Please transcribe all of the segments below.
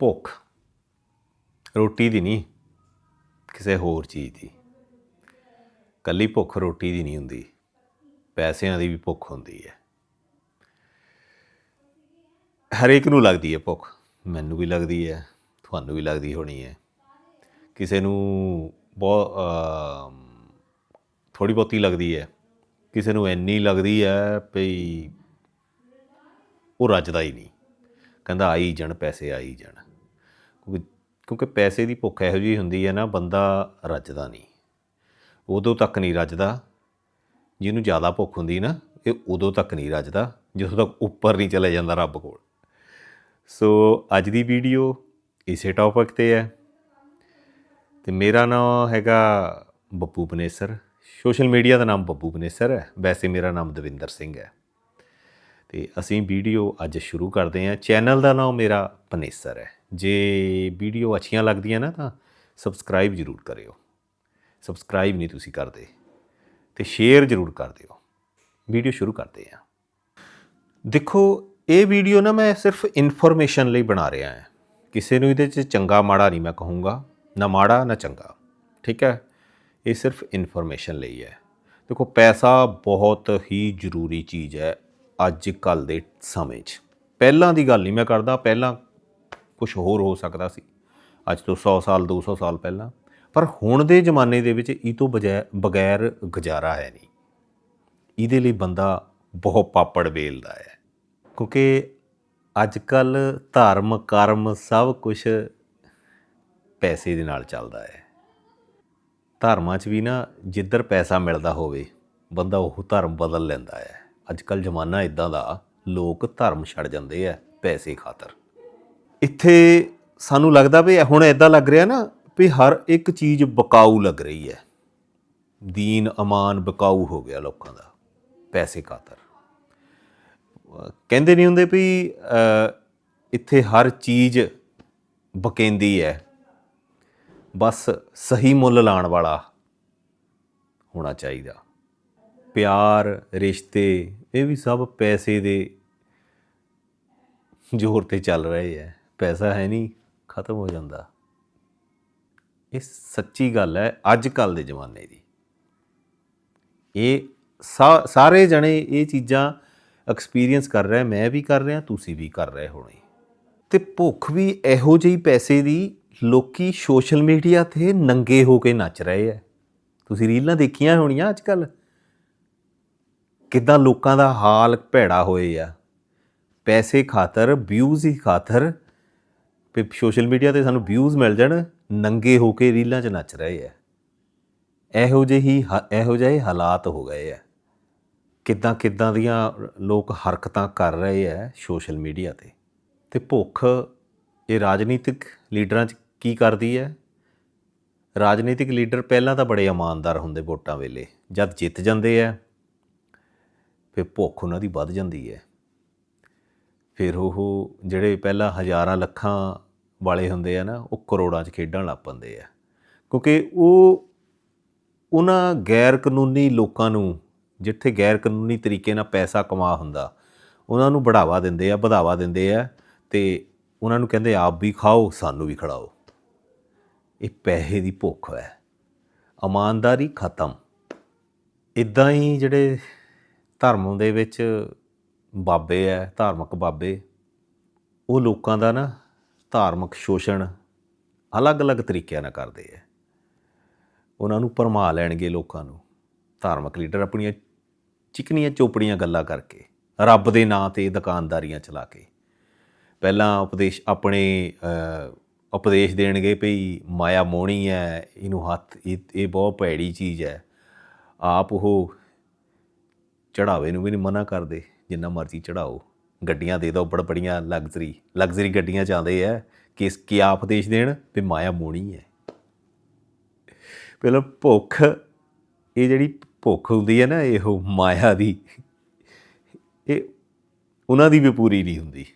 ਭੁੱਖ, ਰੋਟੀ ਦੀ ਨਹੀਂ ਕਿਸੇ ਹੋਰ ਚੀਜ਼ ਦੀ। ਕੱਲੀ ਭੁੱਖ ਰੋਟੀ ਦੀ ਨਹੀਂ ਹੁੰਦੀ, ਪੈਸਿਆਂ ਦੀ ਵੀ ਭੁੱਖ ਹੁੰਦੀ ਹੈ। ਹਰੇਕ ਨੂੰ ਲੱਗਦੀ ਹੈ ਭੁੱਖ, ਮੈਨੂੰ ਵੀ ਲੱਗਦੀ ਹੈ, ਤੁਹਾਨੂੰ ਵੀ ਲੱਗਦੀ ਹੋਣੀ ਹੈ। ਕਿਸੇ ਨੂੰ ਬਹੁਤ ਥੋੜੀ ਬਹੁਤੀ ਲੱਗਦੀ ਹੈ, ਕਿਸੇ ਨੂੰ ਇੰਨੀ ਲੱਗਦੀ ਹੈ ਭਈ ਉਹ ਰੱਜਦਾ ਹੀ ਨਹੀਂ, ਕਹਿੰਦਾ ਆਈ ਜਾਣ, ਪੈਸੇ ਆਈ ਜਾਣ। ਕਿਉਂਕਿ ਪੈਸੇ ਦੀ ਭੁੱਖ ਇਹੋ ਜਿਹੀ ਹੁੰਦੀ ਹੈ ਨਾ, ਬੰਦਾ ਰੱਜਦਾ ਨਹੀਂ। ਉਦੋਂ ਤੱਕ ਨਹੀਂ ਰੱਜਦਾ। ਜਿਹਨੂੰ ਜ਼ਿਆਦਾ ਭੁੱਖ ਹੁੰਦੀ ਨਾ, ਇਹ ਉਦੋਂ ਤੱਕ ਨਹੀਂ ਰੱਜਦਾ, ਜਦੋਂ ਤੱਕ ਉੱਪਰ ਨਹੀਂ ਚਲੇ ਜਾਂਦਾ ਰੱਬ ਕੋਲ। ਸੋ ਅੱਜ ਦੀ ਵੀਡੀਓ ਇਸੇ ਟੌਪਿਕ ਤੇ ਹੈ। ਤੇ ਮੇਰਾ ਨਾਮ ਹੈਗਾ ਬੱਬੂ ਬਨੇਸਰ। ਸੋਸ਼ਲ ਮੀਡੀਆ ਦਾ ਨਾਮ ਬੱਬੂ ਬਨੇਸਰ ਹੈ। ਵੈਸੇ ਮੇਰਾ ਨਾਮ ਦਵਿੰਦਰ ਸਿੰਘ ਹੈ। ਤੇ ਅਸੀਂ ਵੀਡੀਓ ਅੱਜ ਸ਼ੁਰੂ ਕਰਦੇ ਹਾਂ। ਚੈਨਲ ਦਾ ਨਾਮ ਮੇਰਾ ਪਨੇਸਰ ਹੈ। ਜੇ ਵੀਡੀਓ ਅੱਛੀਆਂ ਲੱਗਦੀਆਂ ਨਾ ਤਾਂ ਸਬਸਕ੍ਰਾਈਬ ਜ਼ਰੂਰ ਕਰਿਓ। ਸਬਸਕ੍ਰਾਈਬ ਨਹੀਂ ਤੁਸੀਂ ਕਰਦੇ ਤੇ ਸ਼ੇਅਰ ਜ਼ਰੂਰ ਕਰ ਦਿਓ। ਵੀਡੀਓ ਸ਼ੁਰੂ ਕਰਦੇ ਹਾਂ। ਦੇਖੋ, ਇਹ ਵੀਡੀਓ ਨਾ ਮੈਂ ਸਿਰਫ ਇਨਫੋਰਮੇਸ਼ਨ ਲਈ ਬਣਾ ਰਿਹਾ ਹਾਂ। ਕਿਸੇ ਨੂੰ ਇਹਦੇ 'ਚ ਚੰਗਾ ਮਾੜਾ ਨਹੀਂ ਮੈਂ ਕਹੂੰਗਾ, ਨਾ ਮਾੜਾ, ਨਾ ਚੰਗਾ। ਠੀਕ ਹੈ? ਇਹ ਸਿਰਫ ਇਨਫੋਰਮੇਸ਼ਨ ਲਈ ਹੈ। ਦੇਖੋ, ਪੈਸਾ ਬਹੁਤ ਹੀ ਜ਼ਰੂਰੀ ਚੀਜ਼ ਹੈ। ਅੱਜ ਕੱਲ ਦੇ ਸਮੇਂ 'ਚ। ਪਹਿਲਾਂ ਦੀ ਗੱਲ ਨਹੀਂ ਮੈਂ ਕਰਦਾ, ਪਹਿਲਾਂ ਕੁਝ ਹੋਰ ਹੋ ਸਕਦਾ ਸੀ। ਅੱਜ ਤੋਂ 100 ਸਾਲ 200 ਸਾਲ ਪਹਿਲਾਂ। ਪਰ ਹੁਣ ਦੇ ਜ਼ਮਾਨੇ ਦੇ ਵਿੱਚ ਇਹ ਤੋਂ ਬਜੈ, ਬਗੈਰ ਗੁਜ਼ਾਰਾ ਹੈ ਨਹੀਂ। ਇਹਦੇ ਲਈ ਬੰਦਾ ਬਹੁਤ ਪਾਪੜ ਵੇਲਦਾ ਹੈ। ਕਿਉਂਕਿ ਅੱਜ ਕੱਲ ਧਰਮ, ਕਰਮ ਸਭ ਕੁਝ ਪੈਸੇ ਦੇ ਨਾਲ ਚੱਲਦਾ ਹੈ। ਧਰਮਾਂ 'ਚ ਵੀ ਨਾ ਜਿੱਧਰ ਪੈਸਾ ਮਿਲਦਾ ਹੋਵੇ, ਬੰਦਾ ਉਹ ਧਰਮ ਬਦਲ ਲੈਂਦਾ ਹੈ। ਅੱਜ ਕੱਲ ਜ਼ਮਾਨਾ ਇਦਾਂ ਦਾ, ਲੋਕ ਧਰਮ ਛੱਡ ਜਾਂਦੇ ਆ ਪੈਸੇ ਖਾਤਰ। ਇੱਥੇ ਸਾਨੂੰ ਲੱਗਦਾ ਵੀ ਹੁਣ ਇਦਾਂ ਲੱਗ ਰਿਹਾ ਨਾ ਵੀ ਹਰ ਇੱਕ ਚੀਜ਼ ਬਕਾਊ ਲੱਗ ਰਹੀ ਹੈ। ਦੀਨ, ਅਮਾਨ ਬਕਾਊ ਹੋ ਗਿਆ ਲੋਕਾਂ ਦਾ, ਪੈਸੇ ਖਾਤਰ। ਕਹਿੰਦੇ ਨਹੀਂ ਹੁੰਦੇ ਵੀ ਇੱਥੇ ਹਰ ਚੀਜ਼ ਬਕੇਂਦੀ ਹੈ। ਬਸ ਸਹੀ ਮੁੱਲ ਲਾਣ ਵਾਲਾ ਹੋਣਾ ਚਾਹੀਦਾ। ਪਿਆਰ, ਰਿਸ਼ਤੇ, ਇਹ ਵੀ ਸਭ ਪੈਸੇ ਦੇ ਜ਼ੋਰ ਤੇ ਚੱਲ ਰਹੇ ਹੈ ਪੈਸਾ ਹੈ ਨਹੀਂ, ਖਤਮ ਹੋ ਜਾਂਦਾ। ਇਹ ਸੱਚੀ ਗੱਲ ਹੈ ਅੱਜ ਕੱਲ ਦੇ ਜ਼ਮਾਨੇ ਦੀ। ਇਹ ਸਾ- ਸਾਰੇ ਜਣੇ ਇਹ ਚੀਜ਼ਾਂ ਐਕਸਪੀਰੀਅੰਸ ਕਰ ਰਿਹਾ, ਮੈਂ ਵੀ ਕਰ ਰਿਹਾ, ਤੁਸੀਂ ਵੀ ਕਰ ਰਹੇ ਹੋਣੇ। ਤੇ ਭੁੱਖ ਵੀ ਇਹੋ ਜਿਹੀ ਪੈਸੇ ਦੀ, ਲੋਕੀ ਸੋਸ਼ਲ ਮੀਡੀਆ ਤੇ ਨੰਗੇ ਹੋ ਕੇ ਨੱਚ ਰਹੇ ਐ। ਤੁਸੀਂ ਰੀਲਾਂ ਦੇਖੀਆਂ ਹੋਣੀਆਂ ਅੱਜ ਕੱਲ੍ਹ ਕਿੱਦਾਂ ਲੋਕਾਂ ਦਾ ਹਾਲ ਭੈੜਾ ਹੋਏ ਆ। ਪੈਸੇ ਖਾਤਰ ਵਿਊਜ਼ ਹੀ ਖਾਤਰ, ਵੀ ਸੋਸ਼ਲ ਮੀਡੀਆ ਤੇ ਸਾਨੂੰ ਵਿਊਜ਼ ਮਿਲ ਜਾਣ, ਨੰਗੇ ਹੋ ਕੇ ਰੀਲਾਂ 'ਚ ਨੱਚ ਰਹੇ ਆ। ਇਹੋ ਜਿਹੀ ਹ- ਇਹੋ ਜਿਹੇ ਹਾਲਾਤ ਹੋ ਗਏ ਆ। ਕਿੱਦਾਂ ਕਿੱਦਾਂ ਦੀਆਂ ਲੋਕ ਹਰਕਤਾਂ ਕਰ ਰਹੇ ਆ ਸੋਸ਼ਲ ਮੀਡੀਆ ਤੇ। ਤੇ ਭੁੱਖ, ਇਹ ਰਾਜਨੀਤਿਕ ਲੀਡਰਾਂ 'ਚ ਕੀ ਕਰਦੀ ਹੈ ਰਾਜਨੀਤਿਕ ਲੀਡਰ ਪਹਿਲਾਂ ਤਾਂ ਬੜੇ ਇਮਾਨਦਾਰ ਹੁੰਦੇ ਵੋਟਾਂ ਵੇਲੇ, ਜਦ ਜਿੱਤ ਜਾਂਦੇ ਆ। ਫਿਰ ਭੁੱਖ ਉਹਨਾਂ ਦੀ ਵੱਧ ਜਾਂਦੀ ਹੈ। ਫਿਰ ਉਹ ਜਿਹੜੇ ਪਹਿਲਾਂ ਹਜ਼ਾਰਾਂ ਲੱਖਾਂ ਵਾਲੇ ਹੁੰਦੇ ਆ ਨਾ, ਉਹ ਕਰੋੜਾਂ 'ਚ ਖੇਡਣ ਲੱਗ ਪੈਂਦੇ ਆ। ਕਿਉਂਕਿ ਉਹ ਉਹਨਾਂ ਗੈਰ ਕਾਨੂੰਨੀ ਲੋਕਾਂ ਨੂੰ, ਜਿੱਥੇ ਗੈਰ ਕਾਨੂੰਨੀ ਤਰੀਕੇ ਨਾਲ ਪੈਸਾ ਕਮਾ ਹੁੰਦਾ, ਉਹਨਾਂ ਨੂੰ ਬੜਾਵਾ ਦਿੰਦੇ ਆ, ਵਧਾਵਾ ਦਿੰਦੇ ਆ ਤੇ ਉਹਨਾਂ ਨੂੰ ਕਹਿੰਦੇ, ਆਪ ਵੀ ਖਾਓ, ਸਾਨੂੰ ਵੀ ਖਿਲਾਓ। ਇਹ ਪੈਸੇ ਦੀ ਭੁੱਖ ਹੈ। ਇਮਾਨਦਾਰੀ ਖਤਮ। ਇਦਾਂ ਹੀ ਜਿਹੜੇ ਧਰਮ ਦੇ ਵਿੱਚ ਬਾਬੇ ਐ, ਧਾਰਮਿਕ ਬਾਬੇ। ਉਹ ਲੋਕਾਂ ਦਾ ਨਾ ਧਾਰਮਿਕ ਸ਼ੋਸ਼ਣ ਅਲੱਗ-ਅਲੱਗ ਤਰੀਕਿਆਂ ਨਾਲ ਕਰਦੇ ਐ। ਉਹਨਾਂ ਨੂੰ ਭਰਮਾ ਲੈਣਗੇ ਲੋਕਾਂ ਨੂੰ, ਧਾਰਮਿਕ ਲੀਡਰ ਆਪਣੀਆਂ ਚਿਕਨੀਆਂ ਚੋਪੜੀਆਂ ਗੱਲਾਂ ਕਰਕੇ, ਰੱਬ ਦੇ ਨਾਂ ਤੇ ਦੁਕਾਨਦਾਰੀਆਂ ਚਲਾ ਕੇ। ਪਹਿਲਾਂ ਉਪਦੇਸ਼ ਆਪਣੇ ਉਪਦੇਸ਼ ਦੇਣਗੇ ਭਈ ਮਾਇਆ ਮੋਹਣੀ ਹੈ ਇਹਨੂੰ ਹੱਥ, ਇਹ ਇਹ ਬਹੁਤ ਭੈੜੀ ਚੀਜ਼ ਹੈ ਆਪ ਉਹ ਚੜਾਵੇ ਨੂੰ ਵੀ ਨਹੀਂ ਮਨਾ ਕਰਦੇ, ਜਿੰਨਾ ਮਰਜ਼ੀ ਚੜਾਓ। ਗੱਡੀਆਂ ਦੇ ਦਿਓ ਬੜ ਬੜੀਆਂ ਲਗਜ਼ਰੀ ਲਗਜ਼ਰੀ ਗੱਡੀਆਂ ਚਾਹੁੰਦੇ ਆ। ਕਿ ਇਸ ਕੀ ਆਪਦੇਸ਼ ਦੇਣ? ਵੀ ਮਾਇਆ ਮੋਣੀ ਹੈ। ਪਹਿਲਾਂ ਭੁੱਖ, ਇਹ ਜਿਹੜੀ ਭੁੱਖ ਹੁੰਦੀ ਹੈ ਨਾ, ਇਹੋ ਮਾਇਆ ਦੀ, ਇਹ ਉਹਨਾਂ ਦੀ ਵੀ ਪੂਰੀ ਨਹੀਂ ਹੁੰਦੀ।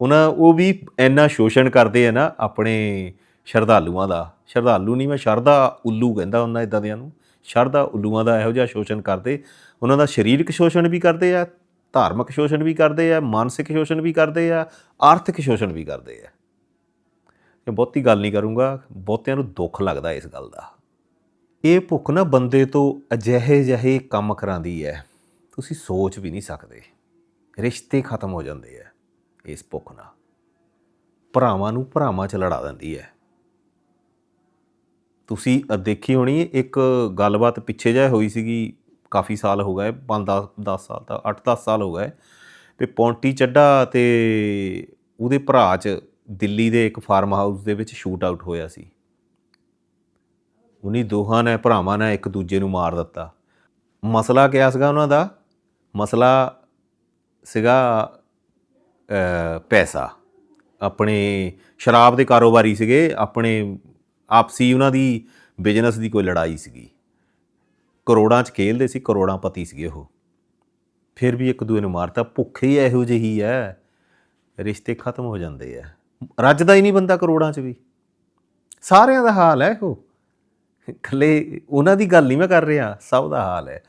ਉਹਨਾਂ, ਉਹ ਵੀ ਇੰਨਾ ਸ਼ੋਸ਼ਣ ਕਰਦੇ ਆ ਨਾ, ਆਪਣੇ ਸ਼ਰਧਾਲੂਆਂ ਦਾ। ਸ਼ਰਧਾਲੂ ਨਹੀਂ ਮੈਂ, ਸ਼ਰਧਾ ਉੱਲੂ ਕਹਿੰਦਾ ਉਹਨਾਂ ਇਦਾਂ ਦਿਆਂ ਨੂੰ। ਸ਼ਰਧਾ ਉੱਲੂਆਂ ਦਾ ਇਹੋ ਜਿਹਾ ਸ਼ੋਸ਼ਣ ਕਰਦੇ, ਉਹਨਾਂ ਦਾ ਸਰੀਰਕ ਸ਼ੋਸ਼ਣ ਵੀ ਕਰਦੇ ਆ, ਧਾਰਮਿਕ ਸ਼ੋਸ਼ਣ ਵੀ ਕਰਦੇ ਆ, ਮਾਨਸਿਕ ਸ਼ੋਸ਼ਣ ਵੀ ਕਰਦੇ ਆ, ਆਰਥਿਕ ਸ਼ੋਸ਼ਣ ਵੀ ਕਰਦੇ ਆ। ਇਹ ਬਹੁਤੀ ਗੱਲ ਨਹੀਂ ਕਰੂੰਗਾ, ਬਹੁਤਿਆਂ ਨੂੰ ਦੁੱਖ ਲੱਗਦਾ ਇਸ ਗੱਲ ਦਾ। ਇਹ ਭੁੱਖ ਨਾ ਬੰਦੇ ਤੋਂ ਅਜਿਹੇ ਜਿਹੇ ਕੰਮ ਕਰਾਂਦੀ ਹੈ ਤੁਸੀਂ ਸੋਚ ਵੀ ਨਹੀਂ ਸਕਦੇ। ਰਿਸ਼ਤੇ ਖਤਮ ਹੋ ਜਾਂਦੇ ਆ ਇਸ ਭੁੱਖ ਨਾਲ। ਭਰਾਵਾਂ ਨੂੰ ਭਰਾਵਾਂ 'ਚ ਲੜਾ ਦਿੰਦੀ ਹੈ ਤੁਸੀਂ ਦੇਖੀ ਹੋਣੀ ਇੱਕ ਗੱਲਬਾਤ ਪਿੱਛੇ ਜਿਹਾ ਹੋਈ ਸੀਗੀ, ਕਾਫੀ ਸਾਲ ਹੋ ਗਏ 5 10 ਸਾਲ ਤਾਂ 8 10 ਸਾਲ ਹੋ ਗਏ, ਤੇ ਪੌਂਟੀ ਚੱਡਾ ਤੇ ਉਹਦੇ ਭਰਾ 'ਚ ਦਿੱਲੀ ਦੇ ਇੱਕ ਫਾਰਮ ਹਾਊਸ ਦੇ ਵਿੱਚ ਸ਼ੂਟ ਆਊਟ ਹੋਇਆ ਸੀ। ਉਨੀ ਦੋਹਾਂ ਨੇ, ਭਰਾਵਾਂ ਨੇ ਇੱਕ ਦੂਜੇ ਨੂੰ ਮਾਰ ਦਿੱਤਾ। ਮਸਲਾ ਕਿਆ ਸੀਗਾ ਉਹਨਾਂ ਦਾ? ਮਸਲਾ ਸੀਗਾ ਪੈਸਾ। ਆਪਣੇ ਸ਼ਰਾਬ ਦੇ ਕਾਰੋਬਾਰੀ ਸੀਗੇ, ਆਪਣੇ ਆਪਸੀ ਉਹਨਾਂ ਦੀ ਬਿਜ਼ਨਸ ਦੀ ਕੋਈ ਲੜਾਈ ਸੀਗੀ। ਕਰੋੜਾਂ 'ਚ ਖੇਲਦੇ ਸੀ, ਕਰੋੜਾਂ ਪਤੀ ਸੀਗੇ ਉਹ। ਫਿਰ ਵੀ ਇੱਕ ਦੂਏ ਨੂੰ ਮਾਰਤਾ। ਭੁੱਖ ਹੀ ਇਹੋ ਜਿਹੀ ਹੈ। ਰਿਸ਼ਤੇ ਖਤਮ ਹੋ ਜਾਂਦੇ ਆ। ਰੱਜਦਾ ਹੀ ਨਹੀਂ ਬੰਦਾ ਕਰੋੜਾਂ 'ਚ ਵੀ। ਸਾਰਿਆਂ ਦਾ ਹਾਲ ਹੈ ਇਹੋ ਇਕੱਲੇ ਉਹਨਾਂ ਦੀ ਗੱਲ ਨਹੀਂ ਮੈਂ ਕਰ ਰਿਹਾ, ਸਭ ਦਾ ਹਾਲ ਹੈ।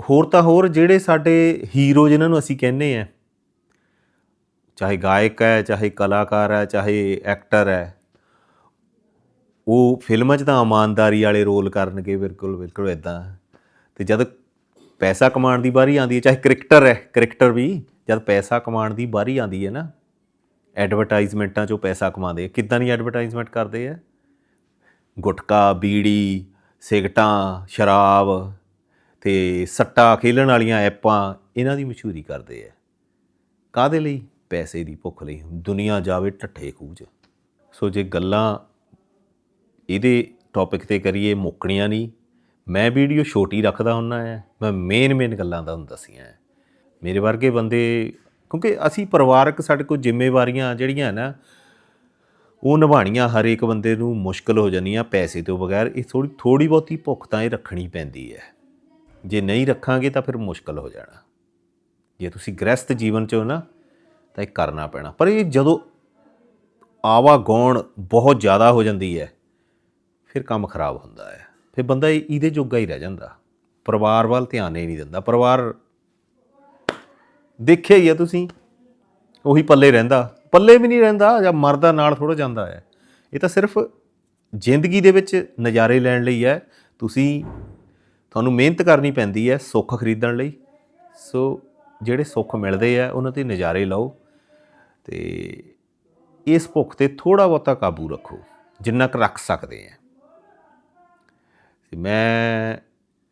ਹੋਰ ਤਾਂ ਹੋਰ ਜਿਹੜੇ ਸਾਡੇ ਹੀਰੋ ਜਿਨ੍ਹਾਂ ਨੂੰ ਅਸੀਂ ਕਹਿੰਦੇ ਆ, ਚਾਹੇ ਗਾਇਕ ਹੈ, ਚਾਹੇ ਕਲਾਕਾਰ ਹੈ, ਚਾਹੇ ਐਕਟਰ ਹੈ ਉਹ ਫਿਲਮਾਂ 'ਚ ਤਾਂ ਇਮਾਨਦਾਰੀ ਵਾਲੇ ਰੋਲ ਕਰਨਗੇ, ਬਿਲਕੁਲ ਬਿਲਕੁਲ ਇਦਾਂ ਤੇ ਜਦ ਪੈਸਾ ਕਮਾਉਣ ਦੀ ਵਾਰੀ ਆਉਂਦੀ ਹੈ, ਚਾਹੇ ਕ੍ਰਿਕਟਰ ਹੈ, ਕ੍ਰਿਕਟਰ ਵੀ, ਜਦ ਪੈਸਾ ਕਮਾਉਣ ਦੀ ਵਾਰੀ ਆਉਂਦੀ ਹੈ ਨਾ, ਐਡਵਰਟਾਈਜ਼ਮੈਂਟਾਂ 'ਚੋਂ ਪੈਸਾ ਕਮਾਉਂਦੇ ਆ। ਕਿੱਦਾਂ ਦੀ ਐਡਵਰਟਾਈਜ਼ਮੈਂਟ ਕਰਦੇ ਆ? ਗੁਟਕਾ, ਬੀੜੀ, ਸਿਗਟਾਂ, ਸ਼ਰਾਬ ਤੇ ਸੱਟਾ ਖੇਲਣ ਵਾਲੀਆਂ ਐਪਾਂ, ਇਹਨਾਂ ਦੀ ਮਸ਼ਹੂਰੀ ਕਰਦੇ ਆ। ਕਾਦੇ ਲਈ? ਪੈਸੇ ਦੀ ਭੁੱਖ ਲਈ। ਦੁਨੀਆ ਜਾਵੇ ਠੱਠੇ ਖੂਜ। ਸੋ ਜੇ ਗੱਲਾਂ ਇਹਦੇ ਟੌਪਿਕ ਤੇ ਕਰੀਏ ਮੁੱਕਣੀਆਂ ਨਹੀਂ। ਮੈਂ ਵੀਡੀਓ ਛੋਟੀ ਰੱਖਦਾ ਹੁੰਨਾ ਹੈ, ਮੈਂ ਮੇਨ ਮੇਨ ਗੱਲਾਂ ਦਾ ਹੁਣ ਦੱਸੀਆਂ ਹੈ। ਮੇਰੇ ਵਰਗੇ ਬੰਦੇ, ਕਿਉਂਕਿ ਅਸੀਂ ਪਰਿਵਾਰਕ ਸਾਡੇ ਕੋਲ ਜ਼ਿੰਮੇਵਾਰੀਆਂ ਜਿਹੜੀਆਂ ਨਾ, ਉਹ ਨਿਭਾਉਣੀਆਂ ਹਰ ਇੱਕ ਬੰਦੇ ਨੂੰ ਮੁਸ਼ਕਲ ਹੋ ਜਾਂਦੀਆਂ ਪੈਸੇ ਤੋਂ ਬਗੈਰ। ਇਹ ਥੋੜੀ ਥੋੜੀ ਬਹੁਤੀ ਭੁੱਖ ਤਾਂ ਇਹ ਰੱਖਣੀ ਪੈਂਦੀ ਹੈ। ਜੇ ਨਹੀਂ ਰੱਖਾਂਗੇ ਤਾਂ ਫਿਰ ਮੁਸ਼ਕਲ ਹੋ ਜਾਣਾ। ਜੇ ਤੁਸੀਂ ਗ੍ਰਸਤ ਜੀਵਨ 'ਚ ਹੋ ਨਾ, ਤਾਂ ਇਹ ਕਰਨਾ ਪੈਣਾ। ਪਰ ਇਹ ਜਦੋਂ ਆਵਾ ਗੌਣ ਬਹੁਤ ਜ਼ਿਆਦਾ ਹੋ ਜਾਂਦੀ ਹੈ ਫਿਰ ਕੰਮ ਖਰਾਬ ਹੁੰਦਾ ਹੈ। ਫਿਰ ਬੰਦਾ ਇਹਦੇ ਜੋਗਾ ਹੀ ਰਹਿ ਜਾਂਦਾ। ਪਰਿਵਾਰ ਵੱਲ ਧਿਆਨ ਹੀ ਨਹੀਂ ਦਿੰਦਾ। ਪਰਿਵਾਰ ਦੇਖਿਆ ਹੀ ਆ ਤੁਸੀਂ। ਉਹੀ ਪੱਲੇ ਰਹਿੰਦਾ। ਪੱਲੇ ਵੀ ਨਹੀਂ ਰਹਿੰਦਾ ਜਾਂ ਮਰਦਾ ਨਾਲ ਥੋੜਾ ਜਾਂਦਾ ਹੈ। ਇਹ ਤਾਂ ਸਿਰਫ ਜ਼ਿੰਦਗੀ ਦੇ ਵਿੱਚ ਨਜ਼ਾਰੇ ਲੈਣ ਲਈ ਹੈ। ਤੁਸੀਂ ਤੁਹਾਨੂੰ ਮਿਹਨਤ ਕਰਨੀ ਪੈਂਦੀ ਹੈ ਸੁੱਖ ਖਰੀਦਣ ਲਈ। ਸੋ ਜਿਹੜੇ ਸੁੱਖ ਮਿਲਦੇ ਆ, ਉਹਨਾਂ ਤੇ ਨਜ਼ਾਰੇ ਲਓ। ਤੇ ਇਸ ਭੁੱਖ ਤੇ ਥੋੜਾ ਬਹੁਤਾ ਕਾਬੂ ਰੱਖੋ। ਜਿੰਨਾ ਕੁ ਰੱਖ ਸਕਦੇ ਆ। ਤੇ ਮੈਂ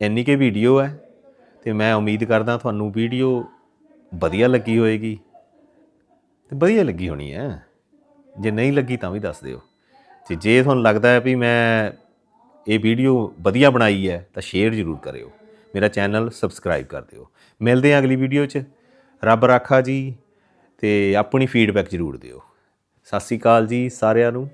ਇੰਨੀ ਕੇ ਵੀਡੀਓ ਹੈ ਤੇ ਮੈਂ ਉਮੀਦ ਕਰਦਾ ਤੁਹਾਨੂੰ ਵੀਡੀਓ ਵਧੀਆ ਲੱਗੀ ਹੋਏਗੀ। ਤੇ ਵਧੀਆ ਲੱਗੀ ਹੋਣੀ ਹੈ। ਜੇ ਨਹੀਂ ਲੱਗੀ ਤਾਂ ਵੀ ਦੱਸ ਦਿਓ। ਤੇ ਜੇ ਤੁਹਾਨੂੰ ਲੱਗਦਾ ਹੈ ਵੀ ਮੈਂ ਇਹ ਵੀਡੀਓ ਵਧੀਆ ਬਣਾਈ ਹੈ, ਤਾਂ ਸ਼ੇਅਰ ਜ਼ਰੂਰ ਕਰਿਓ। ਮੇਰਾ ਚੈਨਲ ਸਬਸਕ੍ਰਾਈਬ ਕਰ ਦਿਓ। ਮਿਲਦੇ ਹਾਂ ਅਗਲੀ ਵੀਡੀਓ 'ਚ। ਰੱਬ ਰਾਖਾ ਜੀ ਤੇ ਆਪਣੀ ਫੀਡਬੈਕ ਜ਼ਰੂਰ ਦਿਓ। ਸਤਿ ਸ਼੍ਰੀ ਅਕਾਲ ਜੀ ਸਾਰਿਆਂ ਨੂੰ।